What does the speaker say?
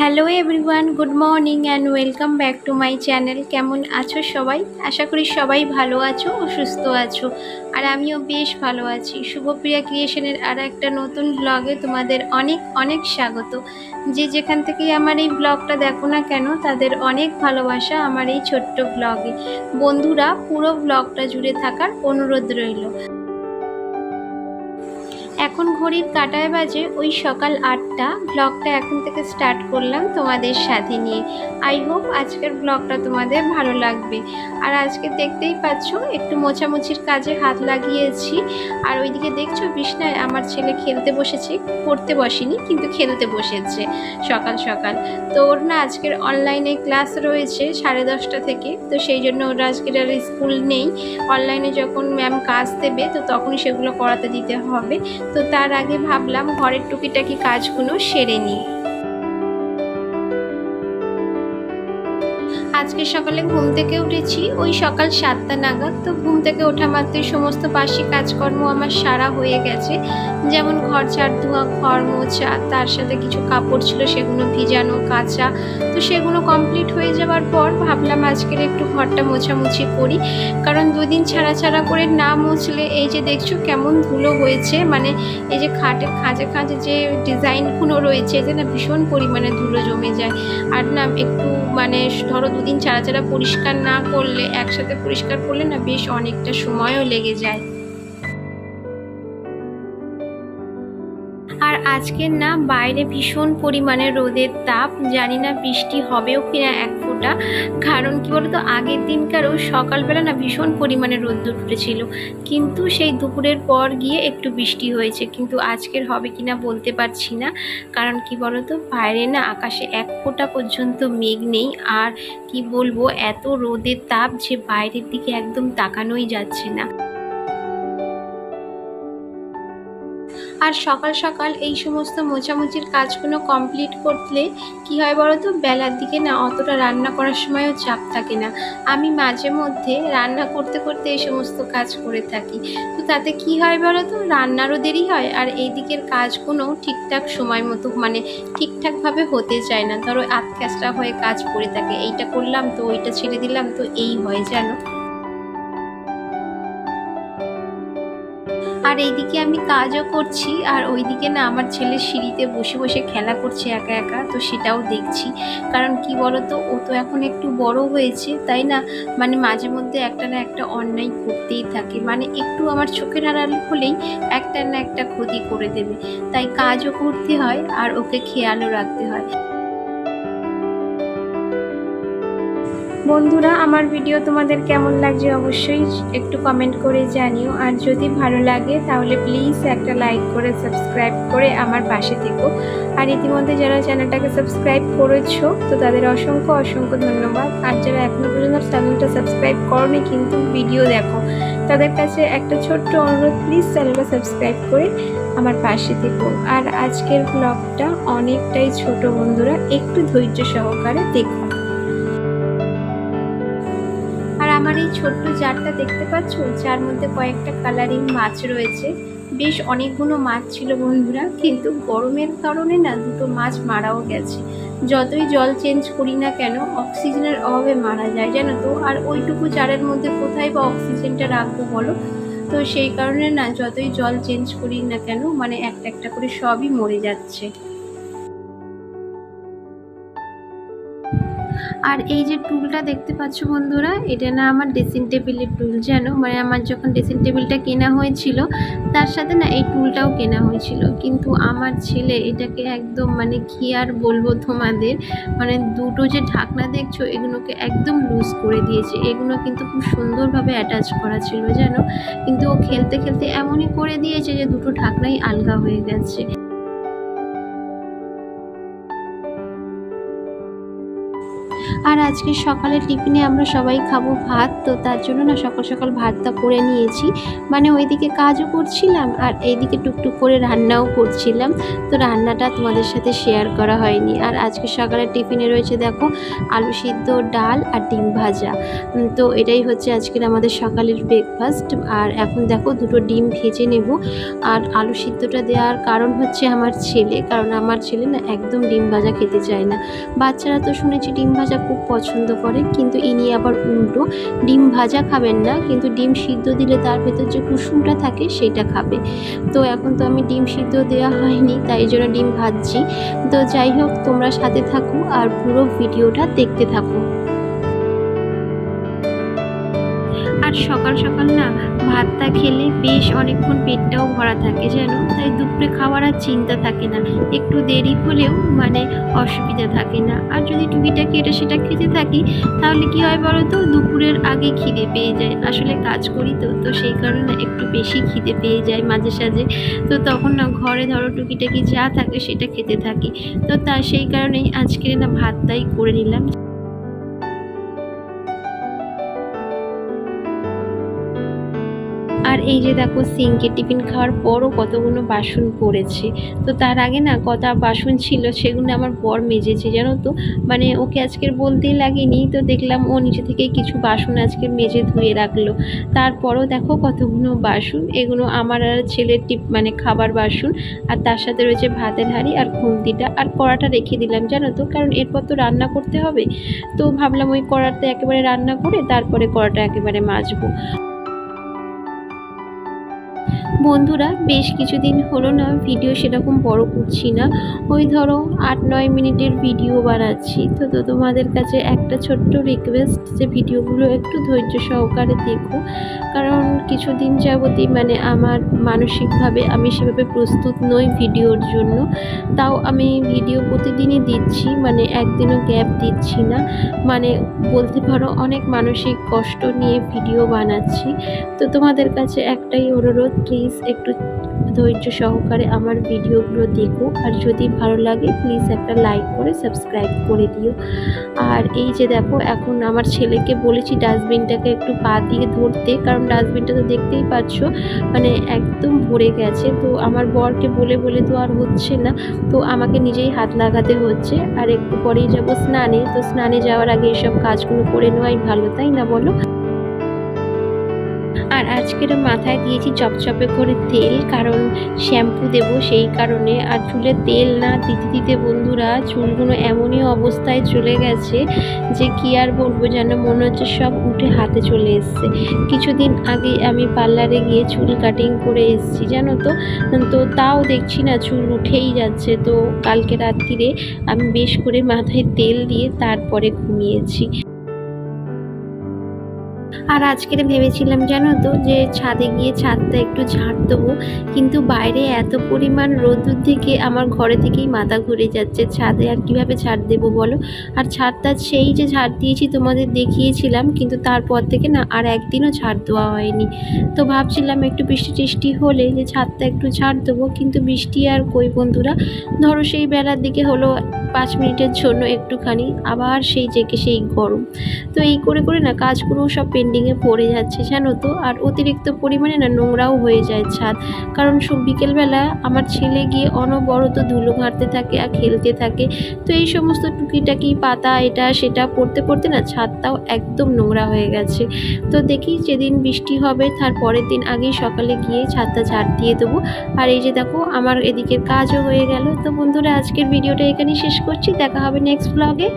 Hello everyone good morning and welcome back to my channel কেমন আছো সবাই? আশা করি সবাই ভালো আছো ও সুস্থ আছো। আর আমিও বেশ ভালো আছি। শুভপ্রিয়া ক্রিয়েশনের আর একটা নতুন ব্লগে তোমাদের অনেক অনেক স্বাগত। যে যেখান থেকেই আমার এই ব্লগটা দেখো না কেন, তাদের অনেক ভালোবাসা আমার এই ছোট্ট ব্লগে বন্ধুরা, পুরো ব্লগটা জুড়ে থাকার অনুরোধ রইল। এখন ঘড়ির কাটায় বাজে ওই সকাল আটটা। ব্লগটা এখন থেকে স্টার্ট করলাম তোমাদের সাথে নিয়ে। আই হোপ আজকের ব্লগটা তোমাদের ভালো লাগবে। আর আজকে দেখতেই পাচ্ছ, একটু মোছামুছির কাজে হাত লাগিয়েছি। আর ওইদিকে দেখছ, বিষ্ণায় আমার ছেলে খেলতে বসেছে, পড়তে বসেনি, কিন্তু খেলতে বসেছে সকাল সকাল। তো ওর না আজকের অনলাইনে ক্লাস রয়েছে সাড়ে দশটা থেকে, তো সেই জন্য ওর আজকের আর স্কুল নেই। অনলাইনে যখন ম্যাম কাজ দেবে, তো তখনই সেগুলো করাতে দিতে হবে। তো তার আগে ভাবলাম ঘরের টুকিটাকি কাজগুলো সেরে নিই। আজকে সকালে ঘুম থেকে উঠেছি। ওই সকাল সাতটা নাগাদ তো ঘুম থেকে ওঠা মাত্রই সমস্ত বাসি কাজকর্ম আমার সারা হয়ে গেছে। যেমন ঘর ঝাড় ধোয়া, ঘর মোছা, তার সাথে কিছু কাপড় ছিল, সেগুলো ভিজানো, কাঁচা। তো সেগুলো কমপ্লিট হয়ে যাওয়ার পর ভাবলাম আজকের একটু ঘরটা মোছামুছি করি। কারণ দুদিন ছাড়া ছাড়া করে না মুছলে এই যে দেখছ কেমন ধুলো হয়েছে মানে এই যে খাটের খাঁজে খাঁজে যে ডিজাইনগুলো রয়েছে, এতে না ভীষণ পরিমাণে ধুলো জমে যায়। আর না একটু মানে ধরো দুদিন ছাড়া ছাড়া পরিষ্কার না করলে, একসাথে পরিষ্কার করলে না বেশ অনেকটা সময়ও লেগে যায়। আর আজকের না বাইরে ভীষণ পরিমাণে রোদের তাপ, জানি না বৃষ্টি হবেও কিনা এক ফোঁটা কারণ কি বলতো, আগের দিনকারও সকালবেলা না ভীষণ পরিমাণে রোদ উঠেছিল কিন্তু সেই দুপুরের পর গিয়ে একটু বৃষ্টি হয়েছে। কিন্তু আজকের হবে কি না বলতে পারছি না। কারণ কি বলতো, বাইরে না আকাশে এক ফোঁটা পর্যন্ত মেঘ নেই। আর কি বলব, এত রোদের তাপ যে বাইরের দিকে একদম তাকানোই যাচ্ছে না। আর সকাল সকাল এই সমস্ত মোছামুছির কাজগুলো কমপ্লিট করলে কি হয় বলো তো বেলার দিকে না অতটা রান্না করার সময়ও চাপ থাকে না। আমি মাঝে মধ্যে রান্না করতে করতে এই সমস্ত কাজ করে থাকি। তো তাতে কি হয় বলো তো রান্নারও দেরি হয় আর এই দিকের কাজগুলো ঠিকঠাক সময় মতো মানে ঠিকঠাকভাবে হতে চায় না। ধরো আতক্যাসটা হয়ে কাজ পড়ে থাকে। এইটা করলাম তো, ওইটা ছেড়ে দিলাম তো, এই হয় জানো? আর এইদিকে আমি কাজও করছি, আর ওইদিকে না আমার ছেলে সিঁড়িতে বসে বসে খেলা করছে একা একা, তো সেটাও দেখছি। কারণ কি বলতো, ও তো এখন একটু বড় হয়েছে, তাই না? মানে মাঝে মধ্যে একটা না একটা অন্যায় করতেই থাকে। মানে একটু আমার চোখের আড়াল হলেই একটা না একটা ক্ষতি করে দেবে। তাই কাজও করতে হয়, আর ওকে খেয়ালও রাখতে হয়। বন্ধুরা, আমার ভিডিও তোমাদের কেমন লাগছে অবশ্যই একটু কমেন্ট করে জানিও। আর যদি ভালো লাগে, তাহলে প্লিজ একটা লাইক করে সাবস্ক্রাইব করে আমার পাশে থেকো। আর ইতিমধ্যে যারা চ্যানেলটাকে সাবস্ক্রাইব করেছ, তো তাদের অসংখ্য অসংখ্য ধন্যবাদ। আর যারা এখনও পর্যন্ত চ্যানেলটা সাবস্ক্রাইব করনি, কিন্তু ভিডিও দেখো, তাদের কাছে একটা ছোট্ট অনুরোধ প্লিজ চ্যানেলটা সাবস্ক্রাইব করে আমার পাশে থেকো। আর আজকের ব্লগটা অনেকটাই ছোট বন্ধুরা, একটু ধৈর্য সহকারে দেখো। আমার এই ছোট্ট জারটা দেখতে পাচ্ছ? যার মধ্যে কয়েকটা কালারিং মাছ রয়েছে। বেশ অনেকগুলো মাছ ছিল বন্ধুরা, কিন্তু গরমের কারণে না দুটো মাছ মারাও গেছে। যতই জল চেঞ্জ করি না কেন অক্সিজেনের অভাবে মারা যায়, জানো তো? আর ওইটুকু জারের মধ্যে কোথায় বা অক্সিজেনটা রাখব বলো? তো সেই কারণে না যতই জল চেঞ্জ করি না কেন মানে একটা একটা করে সবই মরে যাচ্ছে। আর এই যে টুলটা দেখতে পাচ্ছ বন্ধুরা, এটা না আমার ড্রেসিং টেবিলের টুল জানো? মানে আমার যখন ড্রেসিং টেবিলটা কেনা হয়েছিল, তার সাথে না এই টুলটাও কেনা হয়েছিল। কিন্তু আমার ছেলে এটাকে একদম মানে কি আর বলব তোমাদের মানে দুটো যে ঢাকনা দেখছ, এগুলোকে একদম লুজ করে দিয়েছে। এগুলো কিন্তু খুব সুন্দরভাবে অ্যাটাচ করা ছিল, জানো? কিন্তু ও খেলতে খেলতে এমনই করে দিয়েছে যে দুটো ঢাকনাই আলগা হয়ে গেছে। আর আজকে সকালের টিফিনে আমরা সবাই খাব ভাত, তো তার জন্য না সকাল সকাল ভাতটা করে নিয়েছি। মানে ওইদিকে কাজও করছিলাম আর এইদিকে টুকটুক করে রান্নাও করছিলাম। তো রান্নাটা তোমাদের সাথে শেয়ার করা হয়নি। আর আজকে সকালের টিফিনে রয়েছে দেখো আলু সিদ্ধ, ডাল আর ডিম ভাজা। তো এটাই হচ্ছে আজকের আমাদের সকালের ব্রেকফাস্ট আর এখন দেখো দুটো ডিম ভেজে নেব। আর আলু সিদ্ধটা দেওয়ার কারণ হচ্ছে আমার ছেলে। কারণ আমার ছেলে না একদম ডিম ভাজা খেতে চায় না। বাচ্চারা তো শুনেছি ডিম ভাজা খুব পছন্দ করে, কিন্তু ইনি আবার উল্টো, ডিম ভাজা খাবেন না, কিন্তু ডিম সিদ্ধ দিলে তার ভেতর যে কুসুমটা থাকে সেটা খাবে। তো এখন তো আমি ডিম সিদ্ধ দেওয়া হয়নি, তাই জন্য ডিম ভাজছি। তো যাই হোক, তোমরা সাথে থাকো আর পুরো ভিডিওটা দেখতে থাকো। আর সকাল সকাল না ভাতটা খেলে বেশ অনেকক্ষণ পেটটাও ভরা থাকে যেন, তাই দুপুরে খাওয়ার আর চিন্তা থাকে না। একটু দেরি হলেও মানে অসুবিধা থাকে না। আর যদি টুকিটাকি এটা সেটা খেতে থাকি, তাহলে কি হয় বলো তো? দুপুরের আগে খিদে পেয়ে যায়। আসলে কাজ করি তো তো সেই কারণে একটু বেশি খিদে পেয়ে যায় মাঝে সাঝে। তো তখন না ঘরে ধরো টুকিটাকি যা থাকে সেটা খেতে থাকি। তো তা সেই কারণেই আজকে না ভাতটাই করে নিলাম। আর এই যে দেখো সিঙ্কে টিফিন খাওয়ার পরও কতগুলো বাসন পড়েছে। তো তার আগে না কটা বাসন ছিল সেগুলো আমার বর মেজেছে, জানো তো? মানে ওকে আজকের বলতেই লাগেনি। তো দেখলাম ও নিচে থেকে কিছু বাসন আজকে মেজে ধুয়ে রাখল। তারপরও দেখো কতগুলো বাসন, এগুলো আমার আর ছেলের টিপ মানে খাবার বাসন আর তার সাথে রয়েছে ভাতের হাঁড়ি আর খুন্তিটা আর কড়াটা রেখে দিলাম, জানো তো? কারণ এরপর তো রান্না করতে হবে। তো ভাবলাম ওই কড়াতে একেবারে রান্না করে তারপরে কড়াটা একেবারে মাজবো। বন্ধুরা, বেশ কিছুদিন হলো না ভিডিও সেরকম বড় করছি না। ওই ধরো আট নয় মিনিটের ভিডিও বানাচ্ছি। তো তো তোমাদের কাছে একটা ছোট্ট রিকোয়েস্ট যে ভিডিওগুলো একটু ধৈর্য সহকারে দেখো। কারণ কিছুদিন যাবতই মানে আমার মানসিকভাবে আমি সেভাবে প্রস্তুত নই ভিডিওর জন্য। তাও আমি ভিডিও প্রতিদিনই দিচ্ছি মানে একদিনও গ্যাপ দিচ্ছি না। মানে বলতে পারো অনেক মানসিক কষ্ট নিয়ে ভিডিও বানাচ্ছি। তো তোমাদের কাছে একটাই অনুরোধ একটু ধৈর্য সহকারে আমার ভিডিওগুলো দেখো। আর যদি ভালো লাগে প্লিজ একটা লাইক করে সাবস্ক্রাইব করে দিও। আর এই যে দেখো, এখন আমার ছেলেকে বলেছি ডাস্টবিনটাকে একটু পা দিয়ে ধরতে। কারণ ডাস্টবিনটা তো দেখতেই পাচ্ছ মানে একদম ভরে গেছে। তো আমার বরকে বলে বলে তো আর হচ্ছে না। তো আমাকে নিজেই হাত লাগাতে হচ্ছে। আর একটু পরেই যাব স্নানে। তো স্নানে যাওয়ার আগে এসব কাজগুলো করে নেওয়াই ভালো, তাই না বলো? আর আজকের মাথায় দিয়েছি চপচপে করে তেল, কারণ শ্যাম্পু দেব সেই কারণে। আর চুলে তেল না দিতে দিতে বন্ধুরা, চুলগুলো এমনই অবস্থায় চলে গেছে যে কি আর বলব যেন, মনে হচ্ছে সব উঠে হাতে চলে এসছে। কিছুদিন আগে আমি পার্লারে গিয়ে চুল কাটিং করে এসছি, জানো তো? তো তাও দেখছি না চুল উঠেই যাচ্ছে। তো কালকে রাত্রিরে আমি বেশ করে মাথায় তেল দিয়ে তারপরে ঘুমিয়েছি। আর আজকের ভেবেছিলাম জানো তো যে ছাদে গিয়ে ছাদটা একটু ঝাড় দেবো, কিন্তু বাইরে এত পরিমাণ রোদ্দুর থেকে আমার ঘরে থেকেই মাথা ঘুরে যাচ্ছে। ছাদে আর কীভাবে ছাড় দেবো বলো? আর ছাদটা সেই যে ঝাড় দিয়েছি তোমাদের দেখিয়েছিলাম, কিন্তু তারপর থেকে না আর একদিনও ছাড় দেওয়া হয়নি। তো ভাবছিলাম একটু বৃষ্টি টিষ্টি হলে যে ছাদটা একটু ছাড় দেবো, কিন্তু বৃষ্টি আর কই বন্ধুরা? ধরো সেই বেলার দিকে হলো পাঁচ মিনিটের জন্য একটুখানি, আবার সেই জেকে সেই গরম। তো এই করে করে না কাজগুলো সব পেন্ডিংয়ে পড়ে যাচ্ছে, জানো তো? আর অতিরিক্ত পরিমাণে না নোংরাও হয়ে যায় ছাদ। কারণ বিকেলবেলা আমার ছেলে গিয়ে অনবরত ধুলো ঘাঁটতে থাকে আর খেলতে থাকে। তো এই সমস্ত টুকিটাকি পাতা এটা সেটা পড়তে পড়তে না ছাদটাও একদম নোংরা হয়ে গেছে। তো দেখি যেদিন বৃষ্টি হবে তার পরের দিন আগেই সকালে গিয়ে ছাদটা ঝাড় দিয়ে দেবো। আর এই যে দেখো, আমার এদিকের কাজও হয়ে গেল। তো বন্ধুরা, আজকের ভিডিওটা এখানেই শেষ করছি। দেখা হবে নেক্সট ব্লগে